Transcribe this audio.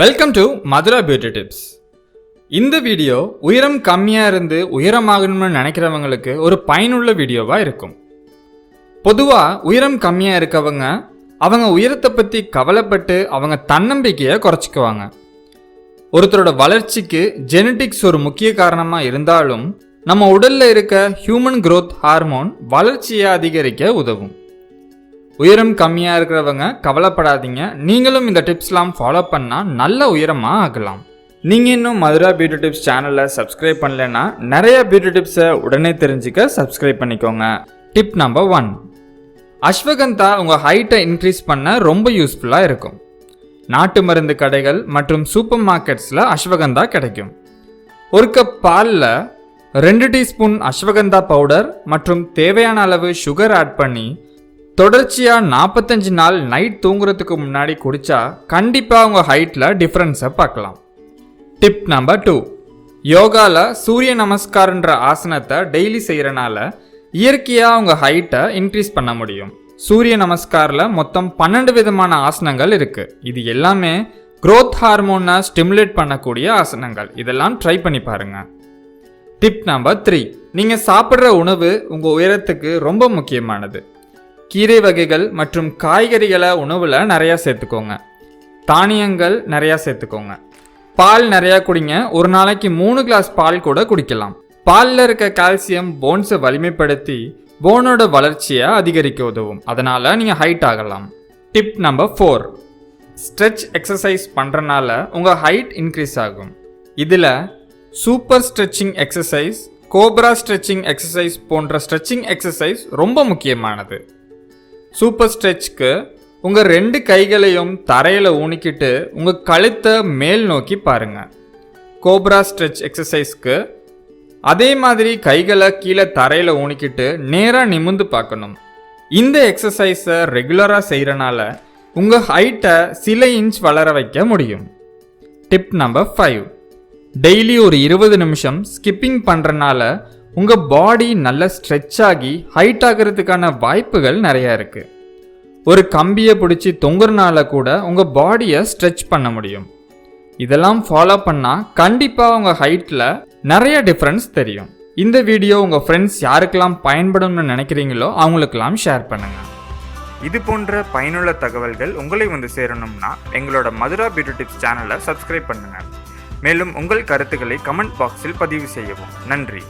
Welcome to Madhura beauty tips இந்த video உயரம் கம்மியாக இருந்து உயரமாகணும்னு நினைக்கிறவங்களுக்கு ஒரு பயனுள்ள வீடியோவாக இருக்கும். பொதுவாக உயரம் கம்மியாக இருக்கவங்க அவங்க உயரத்தை பற்றி கவலைப்பட்டு அவங்க தன்னம்பிக்கையை குறைச்சிக்குவாங்க. ஒருத்தரோட வளர்ச்சிக்கு ஜெனட்டிக்ஸ் ஒரு முக்கிய காரணமாக இருந்தாலும் நம்ம உடலில் இருக்க ஹியூமன் க்ரோத் ஹார்மோன் வளர்ச்சியை அதிகரிக்க உதவும். உயரம் கம்மியாக இருக்கிறவங்க கவலைப்படாதீங்க. நீங்களும் இந்த டிப்ஸ்லாம் ஃபாலோ பண்ணால் நல்ல உயரமாக ஆகலாம். நீங்கள் இன்னும் மதுரா பியூட்டி டிப்ஸ் சேனலை சப்ஸ்கிரைப் பண்ணலைன்னா நிறைய பியூட்டி டிப்ஸை உடனே தெரிஞ்சுக்க சப்ஸ்கிரைப் பண்ணிக்கோங்க. டிப் நம்பர் ஒன் அஸ்வகந்தா உங்கள் ஹைட்டை இன்க்ரீஸ் பண்ண ரொம்ப யூஸ்ஃபுல்லாக இருக்கும். நாட்டு மருந்து கடைகள் மற்றும் சூப்பர் மார்க்கெட்ஸில் அஸ்வகந்தா கிடைக்கும். ஒரு கப் பாலில் ரெண்டு டீஸ்பூன் அஸ்வகந்தா பவுடர் மற்றும் தேவையான அளவு சுகர் ஆட் பண்ணி தொடர்ச்சியாக நாற்பத்தஞ்சு நாள் நைட் தூங்குறதுக்கு முன்னாடி குடித்தா கண்டிப்பாக உங்கள் ஹைட்டில் டிஃப்ரென்ஸை பார்க்கலாம். டிப் நம்பர் டூ யோகாவில் சூரிய நமஸ்காரன்ற ஆசனத்தை டெய்லி செய்கிறனால இயற்கையாக உங்கள் ஹைட்டை இன்க்ரீஸ் பண்ண முடியும். சூரிய நமஸ்காரில் மொத்தம் பன்னெண்டு விதமான ஆசனங்கள் இருக்குது இது எல்லாமே க்ரோத் ஹார்மோனை ஸ்டிமுலேட் பண்ணக்கூடிய ஆசனங்கள். இதெல்லாம் ட்ரை பண்ணி பாருங்கள் டிப் நம்பர் த்ரீ நீங்கள் சாப்பிட்ற உணவு உங்கள் உயரத்துக்கு ரொம்ப முக்கியமானது. கீரை வகைகள் மற்றும் காய்கறிகளை உணவில் நிறையா சேர்த்துக்கோங்க. தானியங்கள் நிறையா சேர்த்துக்கோங்க. பால் நிறையா குடிங்க. ஒரு நாளைக்கு மூணு கிளாஸ் பால் கூட குடிக்கலாம். பாலில் இருக்க கால்சியம் போன்ஸை வலிமைப்படுத்தி போனோட வளர்ச்சியை அதிகரிக்க உதவும். அதனால் நீங்கள் ஹைட் ஆகலாம். Tip number four. Stretch exercise பண்ணுறனால உங்கள் ஹைட் இன்க்ரீஸ் ஆகும். இதில் super stretching exercise cobra stretching exercise போன்ற ஸ்ட்ரெச்சிங் எக்ஸசைஸ் ரொம்ப முக்கியமானது. சூப்பர் ஸ்ட்ரெச்க்கு உங்கள் ரெண்டு கைகளையும் தரையில் ஊனிக்கிட்டு உங்கள் கழுத்தை மேல் நோக்கி பாருங்க. கோப்ரா ஸ்ட்ரெச் எக்ஸசைஸ்க்கு அதே மாதிரி கைகளை கீழே தரையில் ஊனிக்கிட்டு நேராக நிமிந்து பார்க்கணும். இந்த எக்ஸசைஸை ரெகுலராக செய்கிறனால உங்கள் ஹைட்டை சில இன்ச் வளர வைக்க முடியும். Tip number five. டெய்லி ஒரு இருபது நிமிஷம் ஸ்கிப்பிங் பண்ணுறனால உங்கள் பாடி நல்லா ஸ்ட்ரெச் ஆகி ஹைட் ஆகிறதுக்கான வாய்ப்புகள் நிறையா இருக்குது ஒரு கம்பியை பிடிச்சி தொங்குறனால கூட உங்கள் பாடியை ஸ்ட்ரெச் பண்ண முடியும். இதெல்லாம் ஃபாலோ பண்ணால் கண்டிப்பாக உங்கள் ஹைட்டில் நிறைய டிஃப்ரென்ஸ் தெரியும். இந்த வீடியோ உங்கள் ஃப்ரெண்ட்ஸ் யாருக்கெல்லாம் பயன்படும்னு நினைக்கிறீங்களோ அவங்களுக்கெல்லாம் ஷேர் பண்ணுங்கள் இது போன்ற பயனுள்ள தகவல்கள் உங்களை வந்து சேரணும்னா எங்களோட மதுரா பியூட்டி டிப்ஸ் சேனலை சப்ஸ்கிரைப் பண்ணுங்கள் மேலும் உங்கள் கருத்துக்களை கமெண்ட் பாக்ஸில் பதிவு செய்யவும். நன்றி.